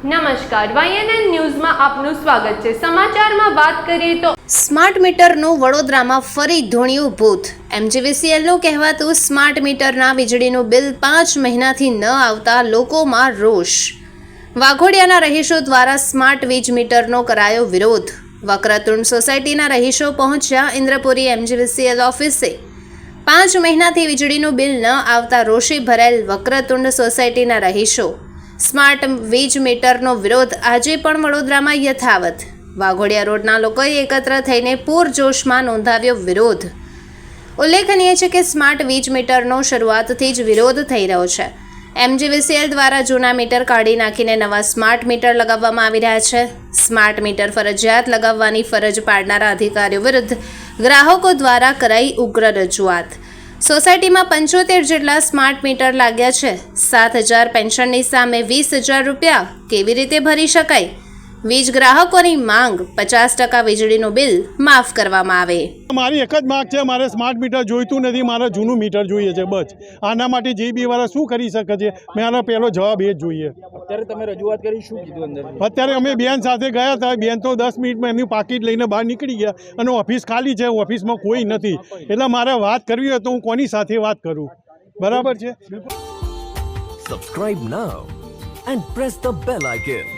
નમસ્કાર વાયએનએન ન્યૂઝમાં આપનું સ્વાગત છે. સમાચારમાં વાત કરીએ તો સ્માર્ટ મીટરનું વડોદરામાં ફરી ધોણ્યું ભૂત એમજીવીસીએલનું કહેવાતું સ્માર્ટ મીટરના વીજળીનું બિલ પાંચ મહિનાથી ન આવતા લોકોમાં રોષ. વાઘોડિયાના રહીશો દ્વારા સ્માર્ટ વીજ મીટરનો કરાયો વિરોધ. વક્રતુંડ સોસાયટીના રહીશો પહોંચ્યા ઇન્દ્રપુરી એમજીવીસીએલ ઓફિસે. પાંચ મહિનાથી વીજળીનું બિલ ન આવતા રોષે ભરાયેલ વક્રતુંડ સોસાયટીના રહીશો સ્માર્ટ વીજ મીટરનો વિરોધ આજે પણ વડોદરામાં યથાવત. વાઘોડિયા રોડના લોકોએ એકત્ર થઈને પૂરજોશમાં નોંધાવ્યો વિરોધ. ઉલ્લેખનીય છે કે સ્માર્ટ વીજ મીટરનો શરૂઆતથી જ વિરોધ થઈ રહ્યો છે. એમજીવીસીએલ દ્વારા જૂના મીટર કાઢી નાખીને નવા સ્માર્ટ મીટર લગાવવામાં આવી રહ્યા છે. સ્માર્ટ મીટર ફરજિયાત લગાવવાની ફરજ પાડનારા અધિકારીઓ વિરુદ્ધ ગ્રાહકો દ્વારા કરાઈ ઉગ્ર રજૂઆત. સોસાયટીમાં પંચોતેર જેટલા સ્માર્ટ મીટર લાગ્યા છે. સાત હજાર પેન્શનની સામે વીસ હજાર રૂપિયા કેવી રીતે ભરી શકાય? વીજ ગ્રાહકોની માંગ પચાસ ટકા વીજળીનું બિલ માફ કરવામાં આવે. મારી એક જ માગ છે મારે સ્માર્ટ મીટર જોઈતું નથી મારે જૂનું મીટર જોઈએ છે બસ. આના માટે જે બી વાળા શું કરી શકે છે મારો પહેલો જવાબ એ જ જોઈએ. અત્યારે તમે રજૂઆત કરી શું કીધું અંદર અત્યારે અમે બેન સાથે ગયા હતા બેન તો દસ મિનિટમાં એમની પાકીટ લઈને બહાર નીકળી ગયા અને ઓફિસ ખાલી છે ઓફિસમાં કોઈ નથી. એટલે મારે વાત કરવી હોય તો હું કોની સાથે વાત કરું? બરાબર છે? Subscribe now and press the bell icon.